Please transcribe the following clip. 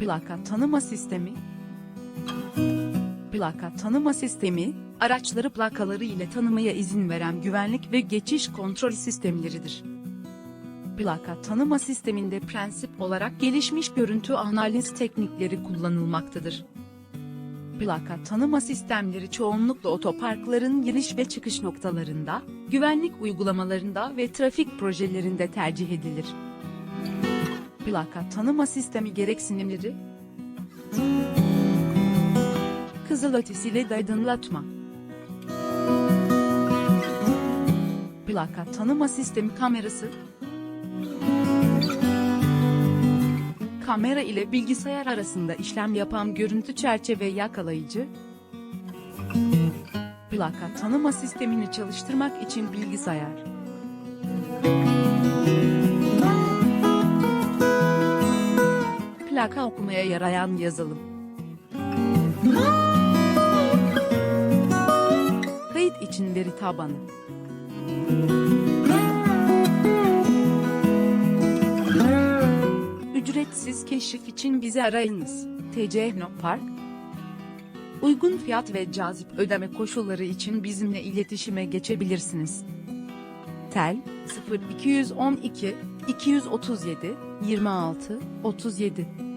Plaka tanıma sistemi Plaka tanıma sistemi, araçları plakaları ile tanımaya izin veren güvenlik ve geçiş kontrol sistemleridir. Plaka tanıma sisteminde prensip olarak gelişmiş görüntü analiz teknikleri kullanılmaktadır. Plaka tanıma sistemleri çoğunlukla otoparkların giriş ve çıkış noktalarında, güvenlik uygulamalarında ve trafik projelerinde tercih edilir. Plaka tanıma sistemi gereksinimleri Kızılötesi led aydınlatma. Plaka tanıma sistemi kamerası. Kamera ile bilgisayar arasında işlem yapan görüntü çerçeve yakalayıcı. Plaka tanıma sistemini çalıştırmak için bilgisayar Plaka okumaya yarayan yazılım Kayıt için veri tabanı Ücretsiz keşif için bizi arayınız. TC Park Uygun fiyat ve cazip ödeme koşulları için bizimle iletişime geçebilirsiniz. Tel 0212 237 26 37